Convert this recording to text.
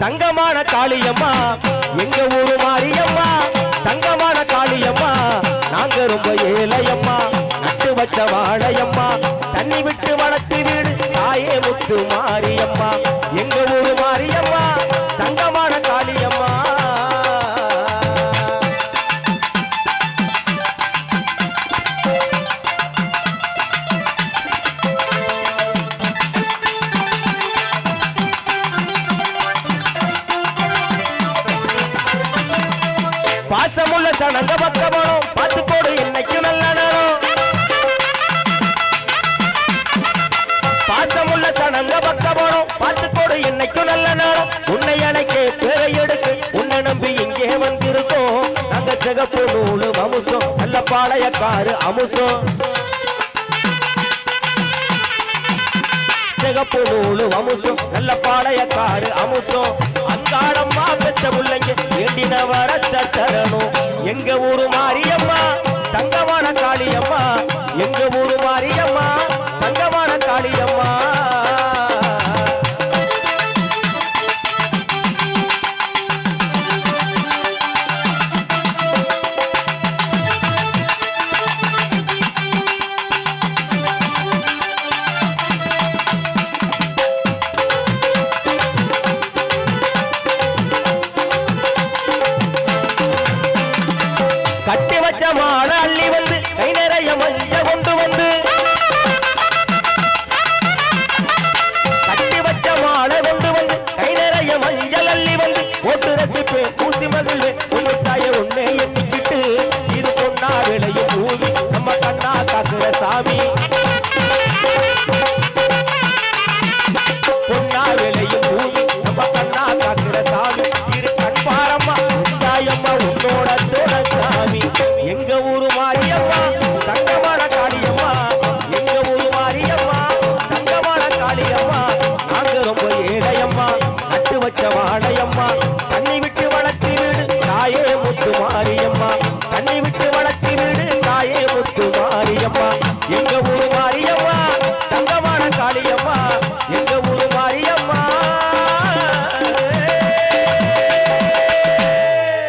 தங்கமான காளியம்மா எங்க ஊரு மாரியம்மா? தங்கமான காளியம்மா நாங்க ரொம்ப ஏழையம்மா. நட்டு வச்ச வாழையம்மா தண்ணி விட்டு வளர்த்து வீடு தாயே முத்து மாரியம்மா. எங்க ஊரு மாரியம்மா தங்கமான பாசமுள்ள சனங்க பக்கமோ பார்த்து போடு இன்னைக்கு நல்ல நேரம். பாசமுள்ள சனங்க பக்கமோ பார்த்து போடு இன்னைக்கு நல்ல நேரம். உன்னை அழைக்க பேரை எடுக்கு உன்னை நம்பி இங்கே வந்திருக்கோம். நாங்க சிகப்பு நூலு அமுசம் நல்ல பாளையக்காரு அமுசம். சிகப்பு நூலு அமுசம் நல்ல பாளையக்காரு அமுசம். அங்காடம்மா எங்க சாமி. பொன்னா விளையும் பூமி நம்ம கண்ணா காக்குற சாமி. இரு கண் தாயம்மா உன்னோட தோட சாமி. எங்க ஊரு மாரியம்மா தங்கமான காளியம்மா. எங்க ஊரு மாரியம்மா தங்கமான காளியம்மா. நாங்க ரொம்ப ஏழையம்மா நட்டு வச்ச வாழையம்மா. தண்ணி விட்டு வளர்த்து விடு தாயே முத்து மாரியம்மா. தண்ணி விட்டு You.